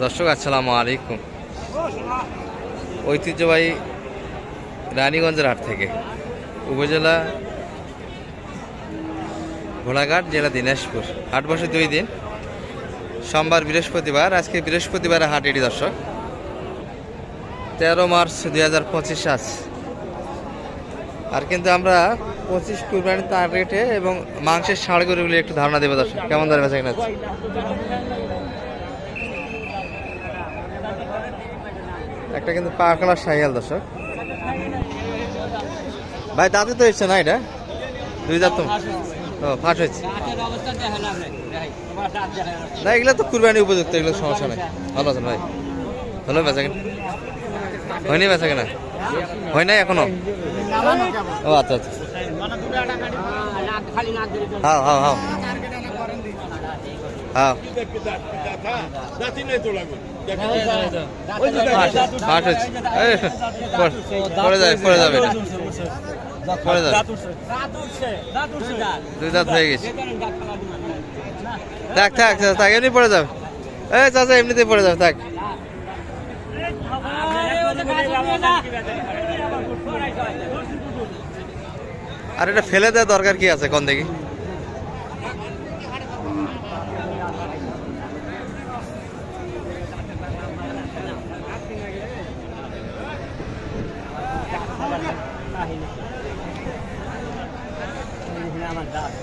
দর্শক, আসসালামু আলাইকুম। ঐতিহ্যবাহী রানীগঞ্জের হাট থেকে উপজেলা ঘোড়াঘাট, জেলা দিনাজপুর। হাট বসে দুই দিন, সোমবার বৃহস্পতিবার, আজকে বৃহস্পতিবার হাট এটি দর্শক। তেরো মার্চ দুই হাজার পঁচিশ আজ। আর কিন্তু আমরা পঁচিশ কুরবানি তার রেটে এবং মাংসের ষাড় গরুগুলি একটু ধারণা দেবো দর্শক, কেমন দাঁড়িয়ে বেচা কিনা একটা কিন্তু পা কালার সাইয়াল দর্শক। ভাই দাঁতে তো এসছে না এটা? দুই দাঁত তো। ও ফাঁস হয়েছে। না এগুলো তো কুরবানি উপযুক্ত এগুলো সমস্যা নেই। ভালো আছেন ভাই। ভালো বেচা কিনা? হয়নি বেচা কেনা? হয় নাই এখনও? ও আচ্ছা আচ্ছা। হাও হাও হাও হাও ফাঁস হয়েছে এই, পড়ে- যাবে পড়ে যাবে পড়ে যাবে দুই দাঁত হয়ে। গেছে থাক থাক থাক, এমনি পড়ে যাবে এই চাচা এমনিতেই পড়ে যাবে থাক আর এটা ফেলে দেওয়া দরকার কি আছে কোন দেখি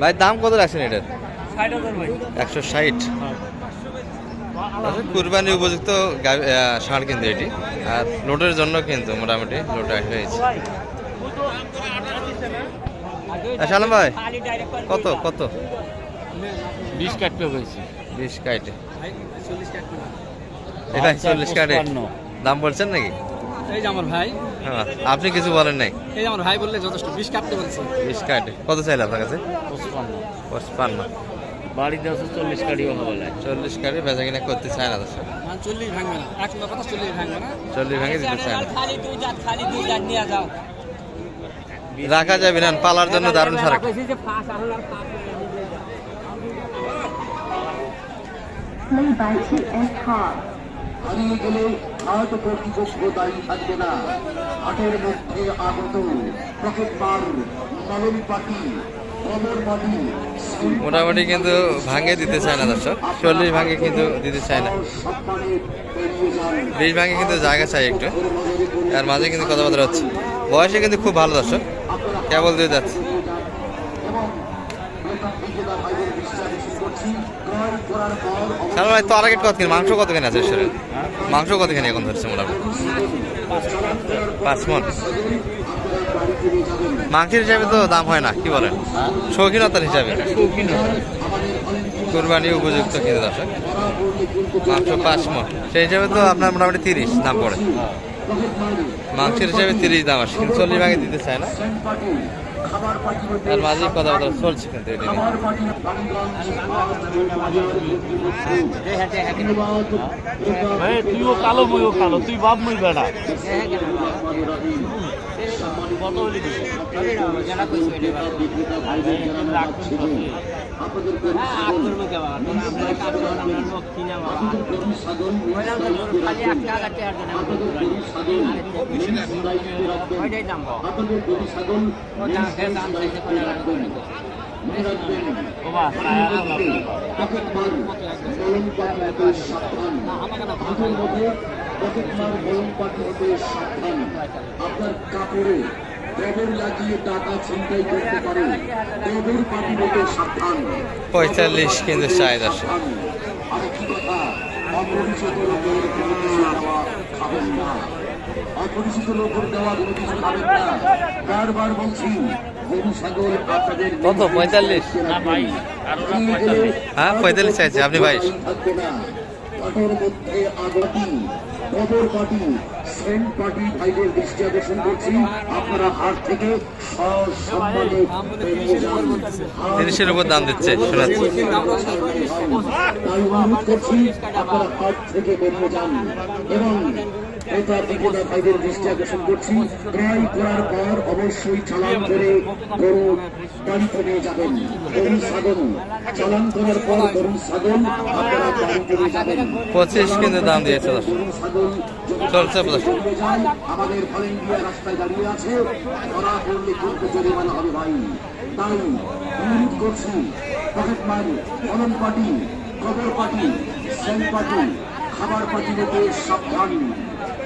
ভাই দাম কত রাখছেন এটার? একশো ষাট। কুরবানি উপযুক্ত ষাঁড় কিন্তু এটি। আর লোটের জন্য কিন্তু মোটামুটি লোট হয়েছে। সালাম ভাই কত কত? বিশ কাটতে হয়েছে। বিশ কাটে। এটা চল্লিশ কাটে। দাম বলছেন নাকি? এই যে আমার ভাই। হ্যাঁ, আপনি কিছু বলেন নাই? এই যে আমার ভাই বললে যথেষ্ট বিশ কাটতে বলছে। বিশ কাটে। কত চাইলে আপনার কাছে? পঁচপান্ন। পঁচপান্ন। বাড়িতে আছে চল্লিশ কাটি কথা বলে চল্লিশ কাটে বেচা কিনা করতে চায় না দর্শক চল্লিশ ভাঙবে না। এক নম্বর কথা চল্লিশ ভাঙবে না। চল্লিশ ভেঙে দিতে চায় না। খালি দুই জাত খালি দুই জাত নিয়ে যাও। রাখা যাবে না পালার জন্য দারুণ সারা Play by TS Hall. কর্তৃপক্ষ দায়ী থাকবে না। হাটের মধ্যে আগত পকেট নলন কমর পাটি মোটামুটি কিন্তু ভাঙে দিতে চায় না দর্শক। চল্লিশ ভাঙে কিন্তু দিতে চায় না। বিশ ভাঙে কিন্তু জায়গা চাই একটু। আর মাঝে কিন্তু কথাবার্তা হচ্ছে। বয়সে কিন্তু খুব ভালো দর্শক। কেবল দিয়ে যাচ্ছে এবং সারা ভাই, তো আর কত কিনে, মাংস কত কিনে আছে শরীর? মাংস কত কিনে এখন ধরছে মোটামুটি? পাঁচ মন। মাংসের হিসাবে তো দাম হয় না, কি বলেন? শৌখিনতার হিসাবে। কোরবানি উপযুক্ত কিন্তু দর্শক। মাংস পাঁচ মন। সেই হিসাবে তো আপনার মোটামুটি তিরিশ দাম পড়ে। মাংসের হিসাবে তিরিশ দাম আসে, কিন্তু চল্লিশ ভাগে দিতে চায় না। আর মাঝে কথাবার্তা চলছে কিন্তু এটি ভাই তুইও কালো মুইও কালো তুই বাপ মুই বেড়া। কত আপনাদের আপনার কাপড়ে কবর লাগিয়ে টাকা ছিনতাই করতে পারে কবর পাটি হতে সাবধান পঁয়তাল্লিশ কিন্তু চাই আরেকটি কথা অপরিচিত লোকের খাবেন না অপরিচিত লোকের দেওয়া কোনো কিছু খাবেন না। বারবার বলছি গরু ছাগল আপনাদের কত? 45? না ভাই। আর ওরা পঁয়তাল্লিশ। হ্যাঁ পঁয়তাল্লিশ চাইছে আপনি বাইশ। থাকবে না। মধ্যে আগতি কবর পার্টি সেন্ট পার্টি ভাইদের দৃষ্টি আকর্ষণ করছি। আপনারা হাট থেকে সসম্মানে তিরিশের উপর দাম দিচ্ছে। শোনাচ্ছি। তাই অনুরোধ করছি আপনারা হাট থেকে বেরিয়ে যান। এবং এটা বিক্রেতা ভাইদের দৃষ্টি আকর্ষণ করছি। ক্রয় করার পর অবশ্যই চালান করে গরু বাড়িতে নিয়ে যাবেন। গরু ছাগল। চালান করার পর গরু ছাগল আপনারা বাড়িতে নিয়ে যাবেন। পঁচিশ কিন্তু দাম দিয়েছে চলছে আমাদের ভলেন্টিয়ার রাস্তায় দাঁড়িয়ে আছে। ধরা পড়লে কিন্তু জরিমানা হবে ভাই। তাই অনুরোধ করছি পকেট মারি কলম পার্টি কবর পার্টি সেল পার্টি খাবার পার্টি হতে সাবধান।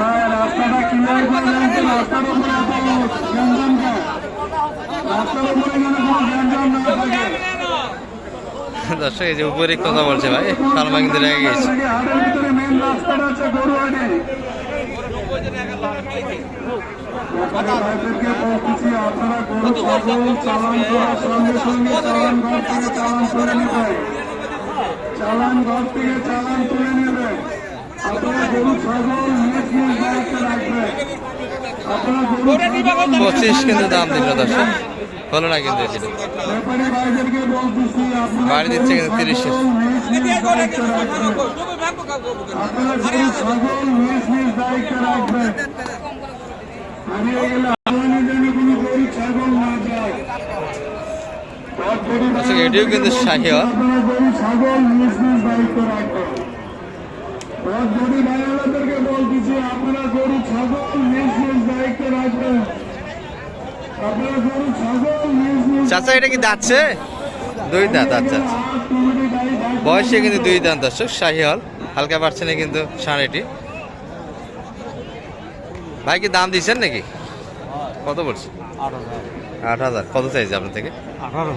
ভাই রাস্তাটা ক্লিয়ার করে দেন রাস্তার উপরে এত গ্যাঞ্জামটা রাস্তার উপরে যেন কোনো গ্যাঞ্জাম না থাকে। দর্শক এই যে উপরে কথা বলছে ভাই সালমা কিন্তু রেগে গেছে। মেন রাস্তাটা আছে গরু হাটে ভাইদেরকে আপনারা গরু ছাগল চালান করার সঙ্গে সঙ্গে চালান ঘর থেকে চালান করে চালান ঘর থেকে চালান তুলে নেবেন পঁচিশ কিন্তু দাম দিল দর্শক। হলো না কিন্তু বাড়ি দিচ্ছে কিন্তু গরু 30 ছাগল নিজ নিজ দায়িত্বে রাখবেন। আপনারা গরু ছাগল নিজ নিজ দায়িত্বে রাখবেন হারিয়ে গেলে আগামী দিনে কোনো গরু ছাগল না যায় দর্শক, এটিও কিন্তু শাহিওয়াল রথগড়ি ভাইয়ালাদেরকে বলতেছি আপনারা গরু ছাগল নিজ নিজ দায়িত্বে রাখবেন। আপনারা গরু ছাগল নিজ নিজ চাচা এটা কি দাঁতছে দুই দাঁত আচ্ছা আচ্ছা। বয়সে কিন্তু দুই দাঁত দর্শক শাহিওয়াল। হালকা পারছে না কিন্তু ষাঁড়েটি ভাই কি দাম দিচ্ছেন নাকি? কত বলছে আট হাজার। কত চাইছে আপনার থেকে? আঠারো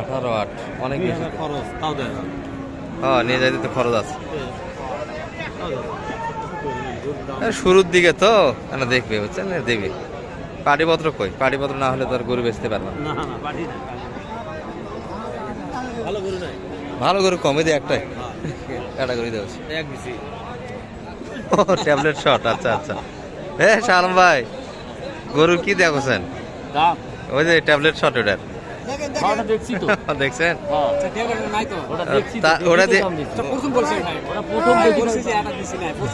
আঠারো আট। অনেক খরচ তাও দেয় হ্যাঁ নিয়ে যাইতে তো খরচ আছে। এ, শুরুর দিকে তো না দেখবে বুঝছেন? দেবে পাটিপত্র কই? পাটিপত্র না হলে তো আর গরু বেচতে পারবে ভালো গরু কমে দিয়ে একটাই। ক্যাটাগরি দেওয়া ও ট্যাবলেট শট আচ্ছা আচ্ছা। এ শালম ভাই গরুর কি দেখছেন? ওই যে ট্যাবলেট শট ওটার। ওটা দেখছি তো। দেখছেন? ওটা প্রথম দেখছি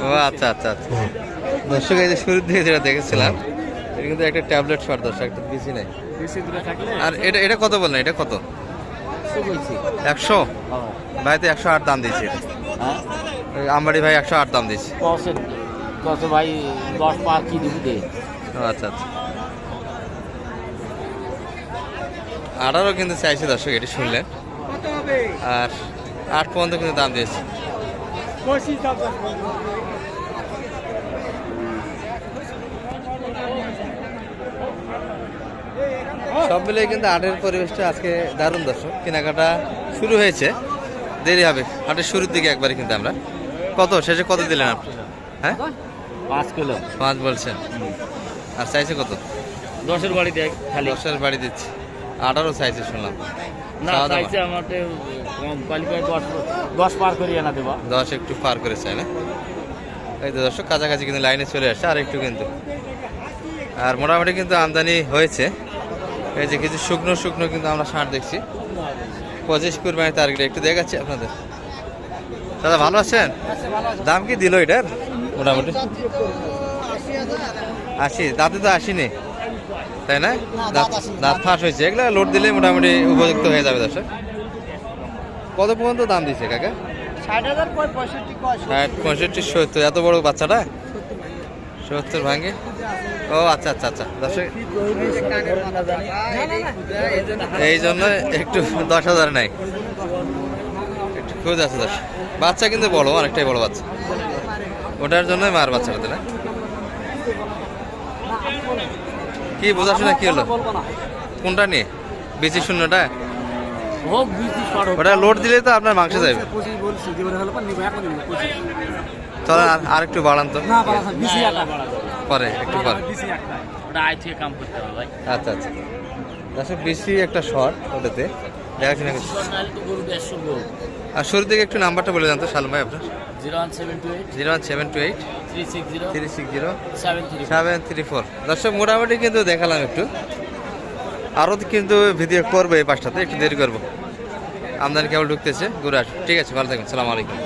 ও আচ্ছা আচ্ছা আচ্ছা। দর্শক এই যে শুরুর দিকে যেটা দেখেছিলাম এটা কিন্তু একটা ট্যাবলেট শট দর্শক একটা নাই। আর এটা এটা কত বললেন? এটা কত? একশো ভাই তো একশো আট দাম দিয়েছে। হ্যাঁ। আমবাড়ি ভাই একশো আট দাম দিয়েছে। দশ ভাই দশ পার কি দিবি দে। ও আচ্ছা আচ্ছা। আঠারো কিন্তু চাইছে দর্শক এটি শুনলেন আর আট পর্যন্ত কিন্তু দাম দিয়েছে। সব মিলিয়ে কিন্তু আটের পরিবেশটা আজকে দারুণ দর্শক। কেনাকাটা শুরু হয়েছে। দেরি হবে। হাটের শুরুর দিকে একবারে কিন্তু আমরা। কত? শেষে কত দিলেন আপনি? হ্যাঁ? পাঁচ কিলো। পাঁচ বলছেন। আর চাইছে কত? দশের বাড়ি দেয় খালি দশের বাড়ি দিচ্ছে। আঠারো চাইছে শুনলাম। না? চাইছে আমাদের কোয়ালিফাই দশ দশ পার করিয়ে না দেবা। দশ একটু পার করে চাই না? এই তো দর্শক কাছাকাছি কিন্তু লাইনে চলে আসছে আর একটু কিন্তু। আর মোটামুটি কিন্তু আমদানি হয়েছে। এই যে কিছু শুকনো শুকনো কিন্তু আমরা ষাঁড় দেখছি। পঁচিশ কুরবানি টার্গেট একটু দেখাচ্ছি আপনাদের। দাদা ভালো আছেন? দাম কি দিল এটার? মোটামুটি। আশি। দাঁতে তো আসিনি তাই না? দাঁত ফাঁস হয়েছে। এগুলো লোড দিলে মোটামুটি উপযুক্ত হয়ে যাবে দর্শক। কত পর্যন্ত দাম দিছে কাকা? ষাট হাজার পঁয়ষট্টি ষাট পঁয়ষট্টি সত্তর। এত বড় বাচ্চাটা? সত্তর ভাঙে? ও আচ্ছা আচ্ছা আচ্ছা। দর্শক এই জন্য একটু দশ হাজার নাই। একটু খুঁজ আছে দশ বাচ্চা কিন্তু বড় অনেকটাই বড় বাচ্চা। ওটার জন্য মার বাচ্চাটাতে না? কি বোঝাশোনা কি হলো? কোনটা নিয়ে? বেশি শূন্যটা? ওটা লোড দিলে তো আপনার মাংস যাবে। চলেন আর একটু বাড়ান তো। পরে একটু পরে। বিশি একটা ওটা আয় থেকে কাম করতে হবে ভাই। আচ্ছা আচ্ছা। দর্শক বেশি একটা শর্ট ওটাতে। দেখাশোনা তো আর শুরু থেকে একটু নাম্বারটা বলে জানতো সালম ভাই আপনার? Zero one seven two eight. Zero one seven two eight. Three six zero. Three six zero. Seven three seven three four. দর্শক মোটামুটি কিন্তু দেখালাম একটু। আরও কিন্তু ভিডিও করব এই পাশটাতে একটু দেরি করব। আমদানি কেবল ঢুকতেছে ঘুরে আসুন ঠিক আছে ভালো থাকবেন সালাম আলাইকুম।